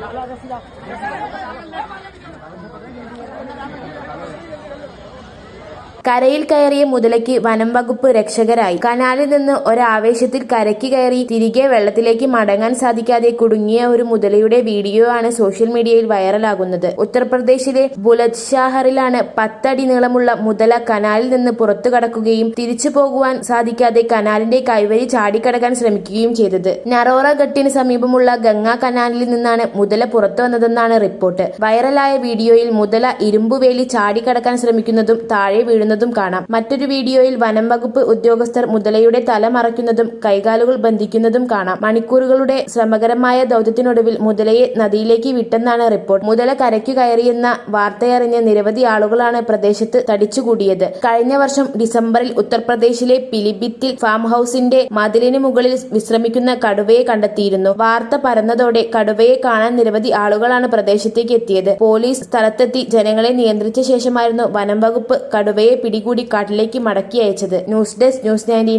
ਲਾ ਲਾ ਰੱਸੀ ਲਾ। കരയിൽ കയറിയ മുതലയ്ക്ക് വനം വകുപ്പ് രക്ഷകരായി. കനാലിൽ നിന്ന് ഒരാവേശത്തിൽ കരയ്ക്ക് കയറി തിരികെ വെള്ളത്തിലേക്ക് മടങ്ങാൻ സാധിക്കാതെ കുടുങ്ങിയ ഒരു മുതലയുടെ വീഡിയോ ആണ് സോഷ്യൽ മീഡിയയിൽ വൈറലാകുന്നത്. ഉത്തർപ്രദേശിലെ ബുലന്ദ്ഷഹറിലാണ് പത്തടി നീളമുള്ള മുതല കനാലിൽ നിന്ന് പുറത്തു കടക്കുകയും തിരിച്ചു പോകുവാൻ സാധിക്കാതെ കനാലിന്റെ കൈവരി ചാടിക്കടക്കാൻ ശ്രമിക്കുകയും ചെയ്തത്. നറോറ ഘട്ടിന് സമീപമുള്ള ഗംഗാ കനാലിൽ നിന്നാണ് മുതല പുറത്തു വന്നതെന്നാണ് റിപ്പോർട്ട്. വൈറലായ വീഡിയോയിൽ മുതല ഇരുമ്പുവേലി ചാടിക്കടക്കാൻ ശ്രമിക്കുന്നതും താഴെ വീഴുന്നതും കാണാം. മറ്റൊരു വീഡിയോയിൽ വനം വകുപ്പ് ഉദ്യോഗസ്ഥർ മുതലയുടെ തല മറയ്ക്കുന്നതും കൈകാലുകൾ ബന്ധിക്കുന്നതും കാണാം. മണിക്കൂറുകളുടെ ശ്രമകരമായ ദൗത്യത്തിനൊടുവിൽ മുതലയെ നദിയിലേക്ക് വിട്ടെന്നാണ് റിപ്പോർട്ട്. മുതല കരയ്ക്കു കയറിയെന്ന വാർത്തയറിഞ്ഞ് നിരവധി ആളുകളാണ് പ്രദേശത്ത് തടിച്ചുകൂടിയത്. കഴിഞ്ഞ വർഷം ഡിസംബറിൽ ഉത്തർപ്രദേശിലെ പിലിഭിത്തിൽ ഫാം ഹൌസിന്റെ മതിലിന് മുകളിൽ വിശ്രമിക്കുന്ന കടുവയെ കണ്ടെത്തിയിരുന്നു. വാർത്ത പരന്നതോടെ കടുവയെ കാണാൻ നിരവധി ആളുകളാണ് പ്രദേശത്തേക്ക് എത്തിയത്. പോലീസ് സ്ഥലത്തെത്തി ജനങ്ങളെ നിയന്ത്രിച്ച ശേഷമായിരുന്നു വനം വകുപ്പ് കടുവയെ പിടികൂടി കാട്ടിലേക്ക് മടക്കി അയച്ചത്. News desk news ninety